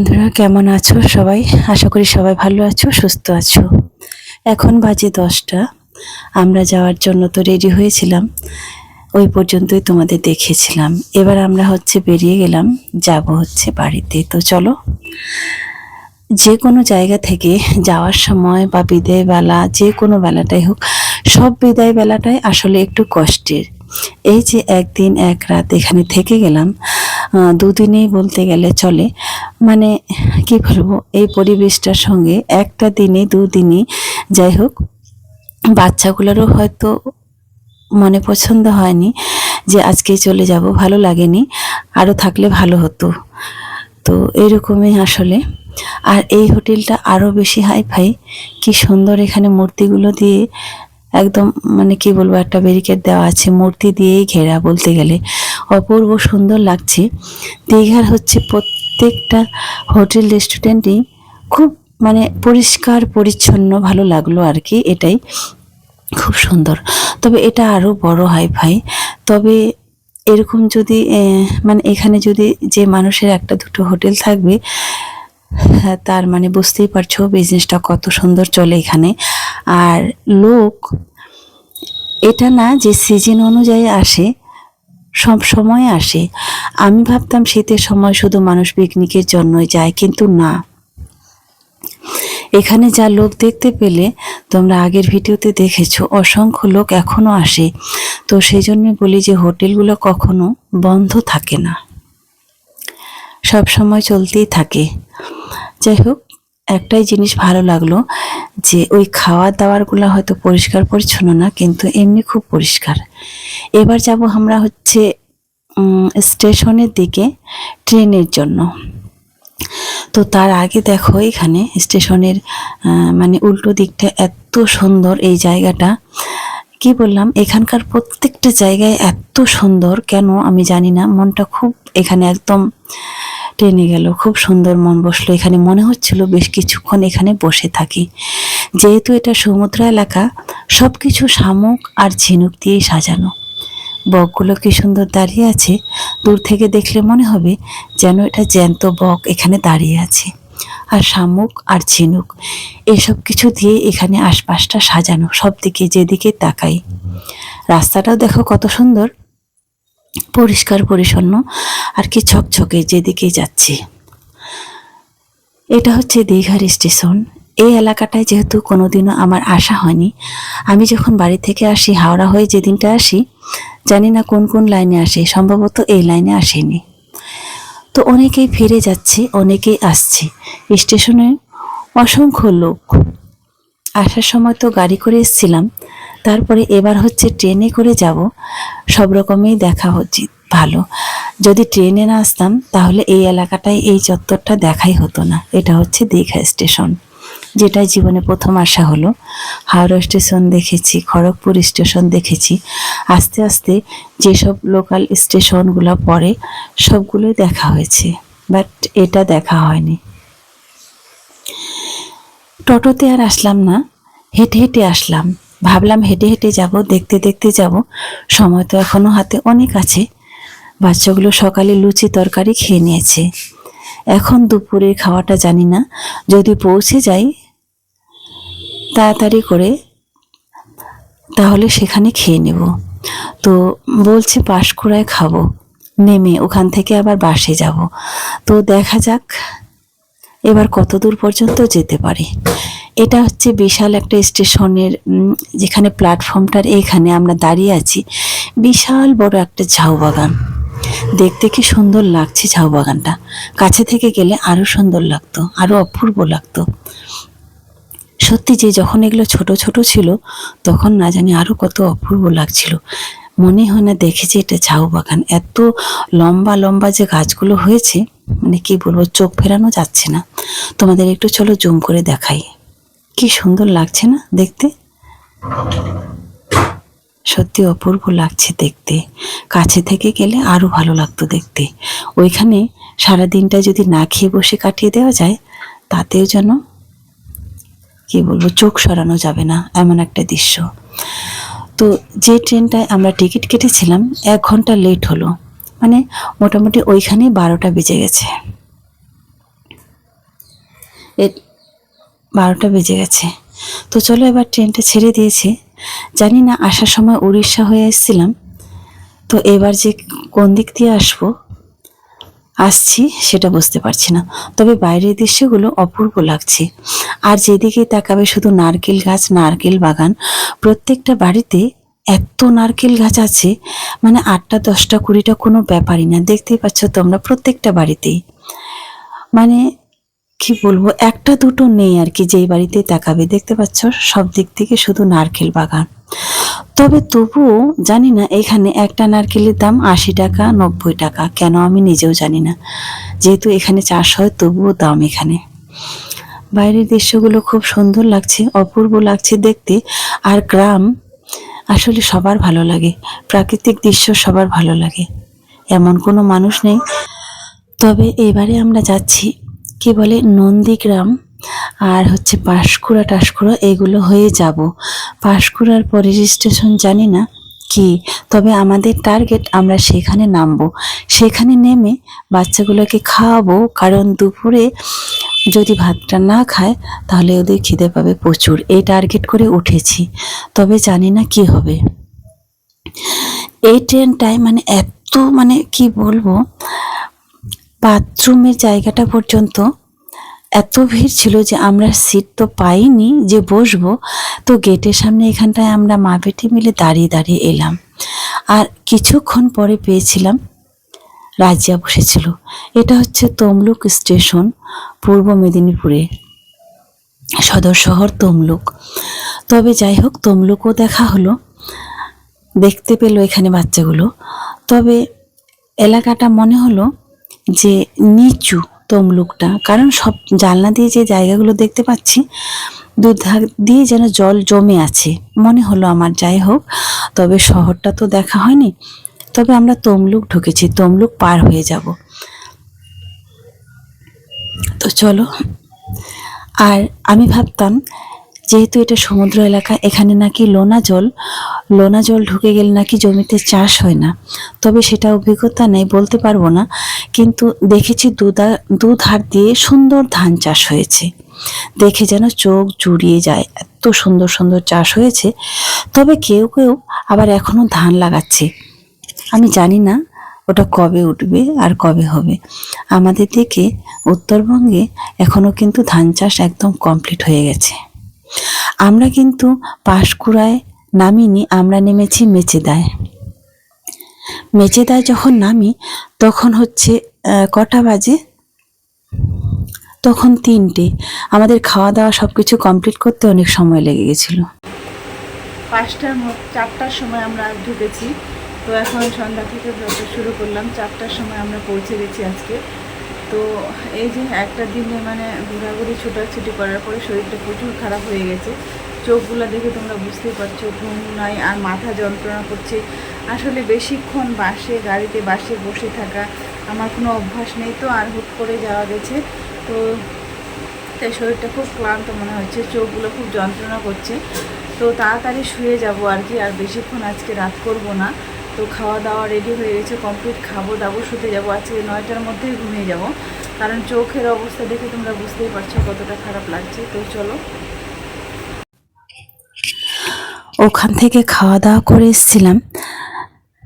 বন্ধুরা, কেমন আছো সবাই? আশা করি সবাই ভালো আছো, সুস্থ আছো। এখন বাজে দশটা। আমরা যাওয়ার জন্য তো রেডি হয়েছিলাম। ওই পর্যন্তই তোমাদের দেখেছিলাম। এবার আমরা হচ্ছে বেরিয়ে গেলাম, যাব হচ্ছে বাড়িতে। তো চলো, যে কোনো জায়গা থেকে যাওয়ার সময় বা বিদায় বেলা যে কোনো বেলাটাই হোক, সব বিদায় বেলাটাই আসলে একটু কষ্টের। এই যে একদিন, এক রাত এখানে থেকে গেলাম দুদিনেই বলতে গেলে চলে। মানে কি বলব, এই পরিবেশটার সঙ্গে একটা দিনে, দুদিনই যাই হোক, বাচ্চাগুলোরও হয়তো মনে পছন্দ হয়নি যে আজকেই চলে যাব, ভালো লাগেনি, আরও থাকলে ভালো হতো। তো এরকমই আসলে। আর এই হোটেলটা আরও বেশি হাই ফাই কি সুন্দর এখানে মূর্তিগুলো দিয়ে একদম মানে কি বলব একটা ব্যারিকেড দেওয়া আছে মূর্তি দিয়েই ঘেরা বলতে গেলে। অপূর্ব সুন্দর লাগছে। দীঘার হচ্ছে প্রত্যেকটা হোটেল রেস্টুরেন্টই খুব মানে পরিষ্কার পরিচ্ছন্ন ভালো লাগল আর কি এটাই। খুব সুন্দর। তবে এটা আরও বড় ফাই তবে এরকম যদি মানে এখানে যদি যে মানুষের একটা দুটো হোটেল থাকবে হ্যাঁ, তার মানে বুঝতেই পারছ বিজনেসটা কত সুন্দর চলে এখানে। আর লোক, এটা না যে সিজন অনুযায়ী আসে, সব সময় আসে। আমি ভাবতাম শীতের সময় শুধু মানুষ পিকনিকের জন্যই যায়, কিন্তু না। এখানে যা লোক দেখতে পেলে তোমরা আগের ভিডিওতে দেখেছ, অসংখ্য লোক এখনও আসে। তো সেই জন্য বলি যে হোটেলগুলো কখনো বন্ধ থাকে না। সব সময় চলতেই থাকে। যাই হোক একটাই জিনিস ভালো লাগল যে ওই খাওয়া দাওয়ারগুলো হয়তো পরিষ্কার পরিচ্ছন্ন না, কিন্তু এমনি খুব পরিষ্কার। এবার যাব আমরা হচ্ছে স্টেশনের দিকে ট্রেনের জন্য। তো তার আগে দেখো এখানে স্টেশনের মানে উল্টো দিকটা এত সুন্দর এই জায়গাটা। কি বললাম? এখানকার প্রত্যেকটা জায়গায় এত সুন্দর। কেন আমি জানি না, মনটা খুব এখানে একদম টেনে গেল, খুব সুন্দর মন বসল। এখানে মনে হচ্ছিল বেশ কিছুক্ষণ এখানে বসে থাকি। যেহেতু এটা সমুদ্র এলাকা সব কিছু শামুক আর ঝিনুক দিয়েই সাজানো। বকগুলো কি সুন্দর দাঁড়িয়ে আছে, দূর থেকে দেখলে মনে হবে যেন এটা জ্যান্ত বক এখানে দাঁড়িয়ে আছে। আর শামুক আর ঝিনুক, এসব কিছু দিয়ে এখানে আশপাশটা সাজানো, সব দিকে যেদিকে তাকাই। রাস্তাটাও দেখো কত সুন্দর, পরিষ্কার পরিচ্ছন্ন। আর কি ছকছকে যেদিকে যাচ্ছি। এটা হচ্ছে দীঘার স্টেশন। এই এলাকাটায় যেহেতু কোনোদিনও আমার আসা হয়নি, আমি যখন বাড়ি থেকে আসি, হাওড়া হয়ে যেদিনটা আসি, জানি না কোন কোন লাইনে আসে, সম্ভবত এই লাইনে আসেনি। তো অনেকেই ফিরে যাচ্ছে, অনেকেই আসছে। স্টেশনে অসংখ্য লোক। আসার সময় তো গাড়ি করে এসেছিলাম, তারপরে এবার হচ্ছে ট্রেনে করে যাব, সব রকমই দেখা হচ্ছে ভালো। যদি ট্রেনে না আসতাম, তাহলে এই এলাকাটায় এই চত্বরটা দেখাই হতো না। এটা হচ্ছে দীঘা স্টেশন যেটা জীবনে প্রথম আসা হলো। হাওড়া স্টেশন দেখেছি, খড়গপুর স্টেশন দেখেছি। আস্তে আস্তে যেসব লোকাল স্টেশনগুলো পড়ে, সবগুলোই দেখা হয়েছে। বাট এটা দেখা হয়নি। টোটোতে আর আসলাম না, হেঁটে হেঁটে আসলাম। ভাবলাম হেঁটে হেঁটে যাব, দেখতে দেখতে যাব। সময় তো এখনও হাতে অনেক আছে। বাচ্চাগুলো সকালে লুচি তরকারি খেয়ে নিয়েছে। এখন দুপুরের খাওয়াটা জানি না, যদি পৌঁছে যাই তাড়াতাড়ি করে তাহলে সেখানে খেয়ে নেব। তো বলছে পাঁশকুড়ায় খাব। নেমে ওখান থেকে আবার বাসে যাব। তো দেখা যাক এবার কত দূর পর্যন্ত যেতে পারে। এটা হচ্ছে বিশাল একটা স্টেশনের যেখানে প্ল্যাটফর্মটার এখানে আমরা দাঁড়িয়ে আছি। বিশাল বড় একটা ঝাউ বাগান দেখতে কি সুন্দর লাগছে ঝাউ বাগানটা কাছে থেকে গেলে আরও সুন্দর লাগতো, আরও অপূর্ব লাগতো। সত্যি যে যখন এগুলো ছোট ছোট ছিল, তখন না জানি আরও কত অপূর্ব লাগছিল। মনে হয় না দেখেছি এটা ঝাউ বাগান এত লম্বা লম্বা যে গাছগুলো হয়েছে মানে কি বলব, চোখ ফেরানো যাচ্ছে না। তোমাদের একটু চলো জুম করে দেখাই। কি সুন্দর লাগছে না দেখতে? সত্যি অপূর্ব লাগছে দেখতে। কাছে থেকে গেলে আরও ভালো লাগতো দেখতে। ওইখানে সারা দিনটা যদি না খেয়ে বসে কাটিয়ে দেওয়া যায়, তাতেও যেন, কি বলব, চোখ সরানো যাবে না এমন একটা দৃশ্য। তো যে ট্রেনটায় আমরা টিকিট কেটেছিলাম, এক ঘণ্টা লেট হলো। মানে মোটামুটি ওইখানেই বারোটা বেজে গেছে। বারোটা বেজে গেছে। তো চলো এবার ট্রেনটা ছেড়ে দিয়েছে। জানি না, আসার সময় উড়িষ্যা হয়ে এসেছিলাম তো এবার যে কোন দিক দিয়ে আসব, আসছি সেটা বুঝতে পারছি না। তবে বাইরের দৃশ্যগুলো অপূর্ব লাগছে। আর যেদিকে তাকাবে শুধু নারকেল গাছ, নারকেল বাগান। প্রত্যেকটা বাড়িতে এত নারকেল গাছ আছে মানে আটটা, দশটা, কুড়িটা কোনো ব্যাপারই না। দেখতেই পাচ্ছ তোমরা প্রত্যেকটা বাড়িতেই। মানে কি বলব, একটা দুটো নেই আর কি যেই বাড়িতে তাকাবে দেখতে পাচ্ছ, সব দিক থেকে শুধু নারকেল বাগান। তবে তবুও জানি না, এখানে একটা নারকেলের দাম আশি টাকা, নব্বই টাকা। কেন আমি নিজেও জানি না। যেহেতু এখানে চাষ হয়, তবুও দাম এখানে। বাইরের দৃশ্যগুলো খুব সুন্দর লাগছে, অপূর্ব লাগছে দেখতে। আর গ্রাম আসলে সবার ভালো লাগে, প্রাকৃতিক দৃশ্য সবার ভালো লাগে। এমন কোনো মানুষ নেই। তবে এবারে আমরা যাচ্ছি কি বলে, নন্দীগ্রাম আর হচ্ছে পাঁশকুড়া, টাশকুড়া, এগুলো হয়ে যাব। পাঁশকুড়ার পরের স্টেশন জানি না কি, তবে আমাদের টার্গেট আমরা সেখানে নামবো। সেখানে নেমে বাচ্চাগুলোকে খাওয়াবো, কারণ দুপুরে যদি ভাতটা না খায়, তাহলে ওদের খিদে পাবে প্রচুর। এই টার্গেট করে উঠেছি, তবে জানি না কি হবে। এই ট্রেনটায় মানে এত মানে কি বলব বাথরুমের জায়গাটা পর্যন্ত এত ভিড় ছিল যে আমরা সিট তো পাইনি যে বসবো। তো গেটের সামনে এখানটায় আমরা মা বেটি মিলে দাঁড়িয়ে দাঁড়িয়ে এলাম। আর কিছুক্ষণ পরে পেয়েছিলাম রাজিয়া বসেছিল। এটা হচ্ছে তমলুক স্টেশন, পূর্ব মেদিনীপুরে। সদর শহর তমলুক। তবে যাই হোক, তমলুকও দেখা হলো। দেখতে পেল এখানে বাচ্চাগুলো। তবে এলাকাটা মনে হলো যে নিচু তমলুকটা কারণ সব জানলা দিয়ে যে জায়গাগুলো দেখতে পাচ্ছি, দুধার দিয়ে যেন জল জমে আছে। মনে হলো আমার, যাই হোক, তবে শহরটা তো দেখা হয়নি। তবে আমরা তমলুক ঢুকেছি, তমলুক পার হয়ে যাব। তো চলো, আর আমি ভাবতাম যেহেতু এটা সমুদ্র এলাকা, এখানে নাকি লোনা জল লোনা জল ঢুকে গেলে নাকি জমিতে চাষ হয় না। তবে সেটা অভিজ্ঞতা নেই, বলতে পারব না। কিন্তু দেখেছি দুধা দুধার দিয়ে সুন্দর ধান চাষ হয়েছে। দেখে যেন চোখ জুড়িয়ে যায়, এত সুন্দর সুন্দর চাষ হয়েছে। তবে কেউ কেউ আবার এখনও ধান লাগাচ্ছে। আমি জানি না ওটা কবে উঠবে আর কবে হবে। আমাদের দিকে উত্তরবঙ্গে এখনও কিন্তু ধান চাষ একদম কমপ্লিট হয়ে গেছে। আমরা কিন্তু পাঁশকুড়ায় নামিনি, আমরা নেমেছি মেচেদায়। মেচেদায় যখন নামি, তখন হচ্ছে কটা বাজে? তখন তিনটে। আমাদের খাওয়া দাওয়া সব কিছু কমপ্লিট করতে অনেক সময় লেগে গেছিল। পাঁচটার চারটার সময় আমরা ঢুকেছি। তো এখন সন্ধ্যা থেকে শুরু করলাম। চারটার সময় আমরা পৌঁছে গেছি আজকে। তো এই যে একটা দিনে মানে ঘোরাঘুরি, ছোটাছুটি করার পরে শরীরটা প্রচুর খারাপ হয়ে গেছে। চোখগুলো দেখে তোমরা বুঝতেই পারছ, ঘুম নাই, আর মাথা যন্ত্রণা করছে। আসলে বেশিক্ষণ বাসে, গাড়িতে বাসে বসে থাকা আমার কোনো অভ্যাস নেই। তো আর হুট করে যাওয়া গেছে। তো তাই শরীরটা খুব ক্লান্ত মনে হচ্ছে, চোখগুলো খুব যন্ত্রণা করছে। তো তাড়াতাড়ি শুয়ে যাব আর কি, আর বেশিক্ষণ আজকে রাত করব না। তো খাওয়া দাওয়া রেডি হয়ে গেছে কমপ্লিট খাব, দাবো, শুতে যাব। আজকে নয়টার মধ্যেই ঘুমিয়ে যাব। কারণ চোখের অবস্থা দেখে তোমরা বুঝতেই পারছ কতটা খারাপ লাগছে। তো চলো। ওখান থেকে খাওয়া দাওয়া করে এসেছিলাম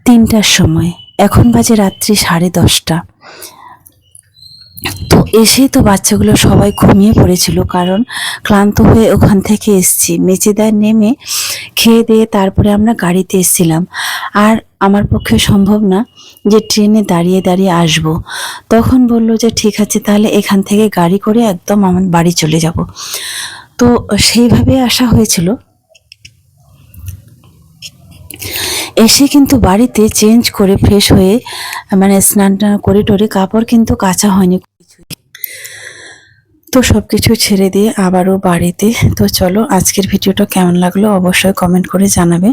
তিনটার সময়। এখন বাজে রাত্রি সাড়ে দশটা। তো এসেই তো বাচ্চাগুলো সবাই ঘুমিয়ে পড়েছিল, কারণ ক্লান্ত হয়ে ওখান থেকে এসছি। মেচেদার নেমে খেয়ে দিয়ে তারপরে আমরা গাড়িতে এসেছিলাম। আর আমার পক্ষে সম্ভব না যে ট্রেনে দাঁড়িয়ে দাঁড়িয়ে আসব। তখন বলল যে, ঠিক আছে, তাহলে এখান থেকে গাড়ি করে একদম আমার বাড়ি চলে যাব। তো সেইভাবে আসা হয়েছিল। এসে কিন্তু বাড়িতে চেঞ্জ করে, ফ্রেশ হয়ে মানে স্নান টান করে টরে কাপড় কিন্তু কাঁচা হয়নি। তো সব কিছু ছেড়ে দিয়ে আবারও বাড়িতে। তো চলো, আজকের ভিডিওটা কেমন লাগল অবশ্যই কমেন্ট করে জানাবে।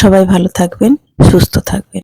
সবাই ভালো থাকবেন, সুস্থ থাকবেন।